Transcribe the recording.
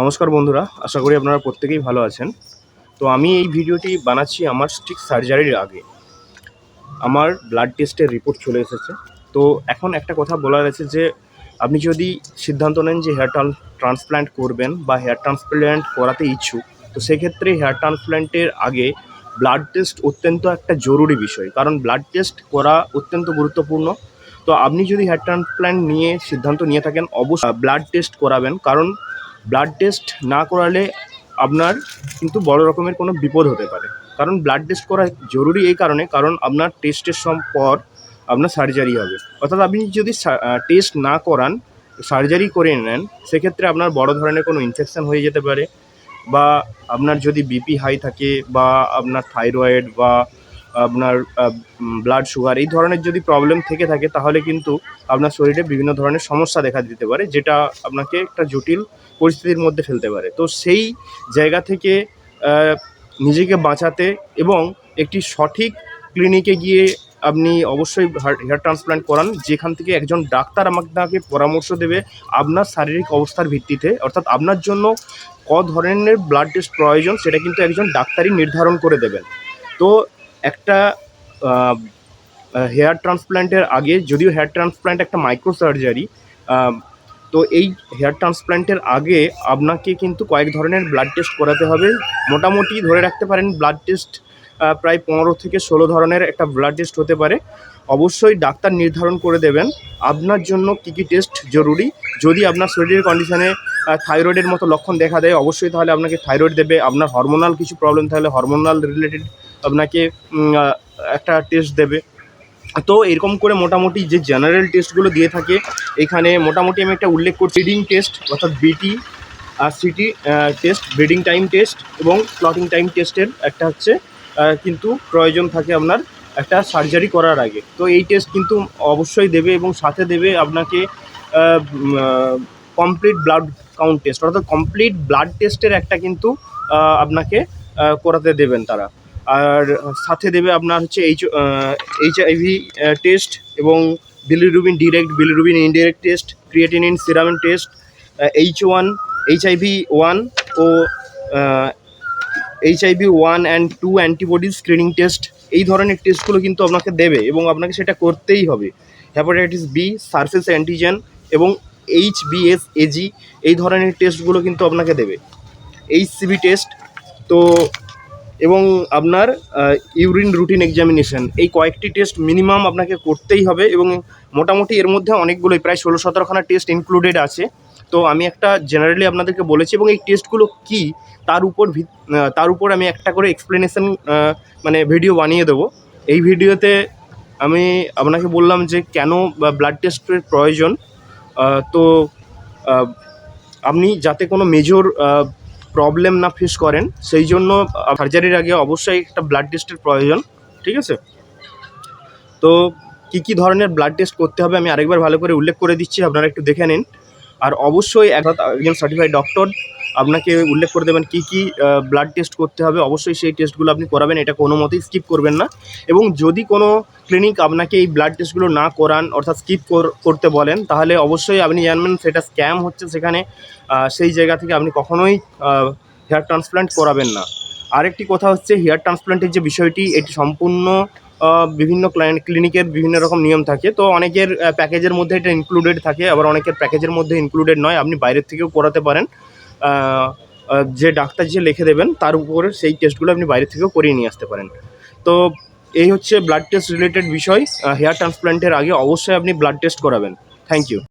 নমস্কার বন্ধুরা, আশা করি আপনারা প্রত্যেকেই ভালো আছেন। তো আমি এই ভিডিওটি বানাচ্ছি আমার ঠিক সার্জারির আগে। আমার ব্লাড টেস্টের রিপোর্ট চলে এসেছে। তো এখন একটা কথা বলার আছে যে, আপনি যদি সিদ্ধান্ত নেন যে হেয়ার ট্রান্সপ্ল্যান্ট করবেন বা হেয়ার ট্রান্সপ্ল্যান্ট করাতে ইচ্ছুক, তো সেক্ষেত্রে হেয়ার ট্রান্সপ্ল্যান্টের আগে ব্লাড টেস্ট অত্যন্ত একটা জরুরি বিষয়। কারণ ব্লাড টেস্ট করা অত্যন্ত গুরুত্বপূর্ণ। তো আপনি যদি হেয়ার ট্রান্সপ্ল্যান্ট নিয়ে সিদ্ধান্ত নিয়ে থাকেন, অবশ্যই ব্লাড টেস্ট করাবেন। কারণ ব্লাড টেস্ট না করালে আপনার কিন্তু বড় রকমের কোনো বিপদ হতে পারে। কারণ ব্লাড টেস্ট করা জরুরি এই কারণে, কারণ আপনার টেস্টের সম পর আপনার সার্জারি হবে। অর্থাৎ আপনি যদি টেস্ট না করান সার্জারি করে নেন, সেক্ষেত্রে আপনার বড় ধরনের কোনো ইনফেকশান হয়ে যেতে পারে বা আপনার যদি বিপি হাই থাকে বা আপনার থাইরয়েড বা আপনার ব্লাড সুগার এই ধরনের যদি প্রবলেম থেকে থাকে, তাহলে কিন্তু আপনার শরীরে বিভিন্ন ধরনের সমস্যা দেখা দিতে পারে, যেটা আপনাকে একটা জটিল পরিস্থিতির মধ্যে ফেলতে পারে। তো সেই জায়গা থেকে নিজেকে বাঁচাতে এবং একটি সঠিক ক্লিনিকে গিয়ে আপনি অবশ্যই হেয়ার ট্রান্সপ্ল্যান্ট করান, যেখান থেকে একজন ডাক্তার আপনাকে পরামর্শ দেবে আপনার শারীরিক অবস্থার ভিত্তিতে, অর্থাৎ আপনার জন্য ক ধরনের ব্লাড টেস্ট প্রয়োজন, সেটা কিন্তু একজন ডাক্তারই নির্ধারণ করে দেবেন। তো একটা হেয়ার ট্রান্সপ্ল্যান্টের আগে, যদিও হেয়ার ট্রান্সপ্ল্যান্ট একটা মাইক্রো সার্জারি তো এই হেয়ার ট্রান্সপ্ল্যান্টের আগে আপনাকে কিন্তু কয়েক ধরনের ব্লাড টেস্ট করাতে হবে। মোটামুটি ধরে রাখতে পারেন, ব্লাড টেস্ট প্রায় পনেরো থেকে ষোলো ধরনের একটা ব্লাড টেস্ট হতে পারে। অবশ্যই ডাক্তার নির্ধারণ করে দেবেন আপনার জন্য কী কী টেস্ট জরুরি। যদি আপনার শরীরের কন্ডিশনে থাইরয়েডের মতো লক্ষণ দেখা দেয়, অবশ্যই তাহলে আপনাকে থাইরয়েড দেবে। আপনার হরমোনাল কিছু প্রবলেম থাকলে হরমোনাল রিলেটেড আপনাকে একটা টেস্ট দেবে। তো এরকম করে মোটামুটি যে জেনারেল টেস্টগুলো দিয়ে থাকে, এখানে মোটামুটি আমি একটা উল্লেখ করছি। ব্রিডিং টেস্ট অর্থাৎ বিটি আর CT test bleeding time test এবং ক্লটিং টাইম টেস্টের একটা হচ্ছে কিন্তু প্রয়োজন থাকে আপনার একটা সার্জারি করার আগে। তো এই টেস্ট কিন্তু অবশ্যই দেবে এবং সাথে দেবে আপনাকে কমপ্লিট ব্লাড কাউন্ট টেস্ট অর্থাৎ কমপ্লিট ব্লাড টেস্টের একটা কিন্তু আপনাকে করাতে দেবেন তারা। আর সাথে দেবে আপনার হচ্ছে এইচ এইচ আইভি টেস্ট এবং bilirubin direct bilirubin indirect test creatinine serum test H one H IV one O H IV one and two antibody screening test এই ধরনের টেস্টগুলো কিন্তু আপনাকে দেবে এবং আপনাকে সেটা করতেই হবে। হ্যাপাটাইটিস বি সারফেস অ্যান্টিজেন এবং এইচ বিএস এজি এই ধরনের টেস্টগুলো কিন্তু আপনাকে দেবে। এইচ সিবি টেস্ট তো এবং আপনার ইউরিন রুটিন এক্সামিনেশন এই কয়েকটি টেস্ট মিনিমাম আপনাকে করতেই হবে এবং মোটামুটি এর মধ্যে অনেকগুলোই, প্রায় ষোলো সতেরোখানা টেস্ট ইনক্লুডেড আছে। তো আমি একটা জেনারেলি আপনাদেরকে বলেছি এবং এই টেস্টগুলো কী, তার উপর তার উপর আমি একটা করে এক্সপ্লেনেশন মানে ভিডিও বানিয়ে দেবো। এই ভিডিওতে আমি আপনাকে বললাম যে কেন ব্লাড টেস্টের প্রয়োজন। তো আপনি যাতে কোনো মেজর প্রবলেম না ফেস করেন, সেই জন্য সার্জারির আগে অবশ্যই একটা ব্লাড টেস্টের প্রয়োজন, ঠিক আছে? তো কী কী ধরনের ব্লাড টেস্ট করতে হবে আমি আরেকবার ভালো করে উল্লেখ করে দিচ্ছি, আপনারা একটু দেখে নিন। আর অবশ্যই এক- একজন সার্টিফাইড ডক্টর আপনাকে উল্লেখ করে দেবেন কী কী ব্লাড টেস্ট করতে হবে। অবশ্যই সেই টেস্টগুলো আপনি করাবেন, এটা কোনো মতেই স্কিপ করবেন না। এবং যদি কোনো ক্লিনিক আপনাকে এই ব্লাড টেস্টগুলো না করান, অর্থাৎ স্কিপ করতে বলেন, তাহলে অবশ্যই আপনি জানবেন সেটা স্ক্যাম হচ্ছে সেখানে সেই জায়গা থেকে আপনি কখনোই হেয়ার ট্রান্সপ্ল্যান্ট করাবেন না। আরেকটি কথা হচ্ছে হেয়ার ট্রান্সপ্ল্যান্টের যে বিষয়টি, এটি সম্পূর্ণ বিভিন্ন ক্লায়েন্ট ক্লিনিকের বিভিন্ন রকম নিয়ম থাকে। তো অনেকের প্যাকেজের মধ্যে এটা ইনক্লুডেড থাকে, আবার অনেকের প্যাকেজের মধ্যে ইনক্লুডেড নয়। আপনি বাইরের থেকেও করাতে পারেন। যে ডাক্তার যে লিখে দেবেন, তার উপরে সেই টেস্টগুলো আপনি বাইরে থেকেও করিয়ে নিয়ে আসতে পারেন। তো এই হচ্ছে ব্লাড টেস্ট রিলেটেড বিষয়। হেয়ার ট্রান্সপ্ল্যান্টের আগে অবশ্যই আপনি ব্লাড টেস্ট করাবেন। Thank you